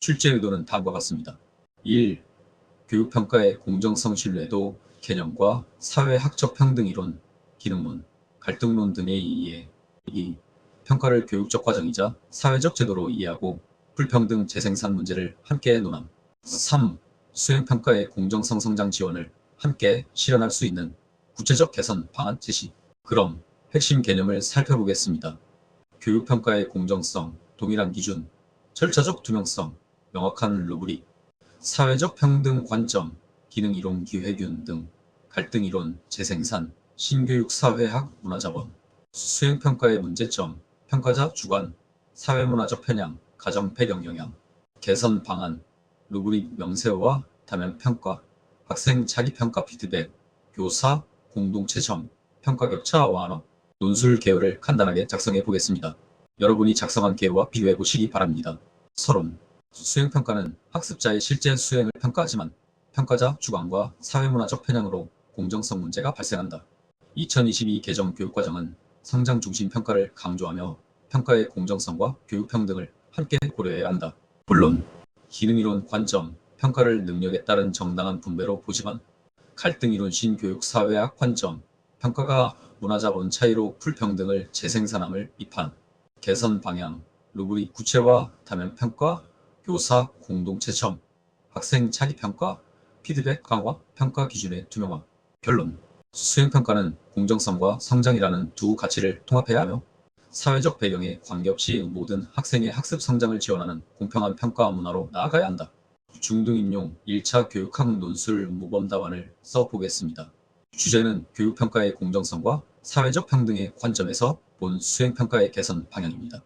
출제 의도는 다음과 같습니다. 1. 교육평가의 공정성 신뢰도 개념과 사회학적 평등 이론, 기능론, 갈등론 등에 의해 2. 평가를 교육적 과정이자 사회적 제도로 이해하고 불평등 재생산 문제를 함께 논함. 3. 수행평가의 공정성 성장 지원을 함께 실현할 수 있는 구체적 개선 방안 제시. 그럼 핵심 개념을 살펴보겠습니다. 교육평가의 공정성, 동일한 기준, 절차적 투명성, 명확한 루브릭, 사회적 평등 관점, 기능 이론 기회균 등 갈등 이론, 재생산, 신교육 사회학 문화자원, 수행평가의 문제점, 평가자 주관, 사회문화적 편향, 가정 배경 영향, 개선 방안, 루브릭 명세와 다면 평가, 학생 자기평가 피드백, 교사 공동체 점, 평가 격차 완화, 논술 개요를 간단하게 작성해 보겠습니다. 여러분이 작성한 개요와 비교해 보시기 바랍니다. 서론 수행평가는 학습자의 실제 수행을 평가하지만 평가자 주관과 사회문화적 편향으로 공정성 문제가 발생한다. 2022 개정 교육과정은 성장 중심 평가를 강조하며 평가의 공정성과 교육 평등을 함께 고려해야 한다. 물론 기능이론 관점, 평가를 능력에 따른 정당한 분배로 보지만 갈등이론 신교육 사회학 관점, 평가가 문화자본 차이로 불평등을 재생산함을 비판, 개선 방향, 루브릭 구체화, 다면 평가, 교사 공동체 점, 학생 자기평가, 피드백 강화, 평가 기준의 투명화. 결론. 수행평가는 공정성과 성장이라는 두 가치를 통합해야 하며 사회적 배경에 관계없이 모든 학생의 학습 성장을 지원하는 공평한 평가 문화로 나아가야 한다. 중등 인용 1차 교육학 논술 모범 답안을 써보겠습니다. 주제는 교육평가의 공정성과 사회적 평등의 관점에서 본 수행평가의 개선 방향입니다.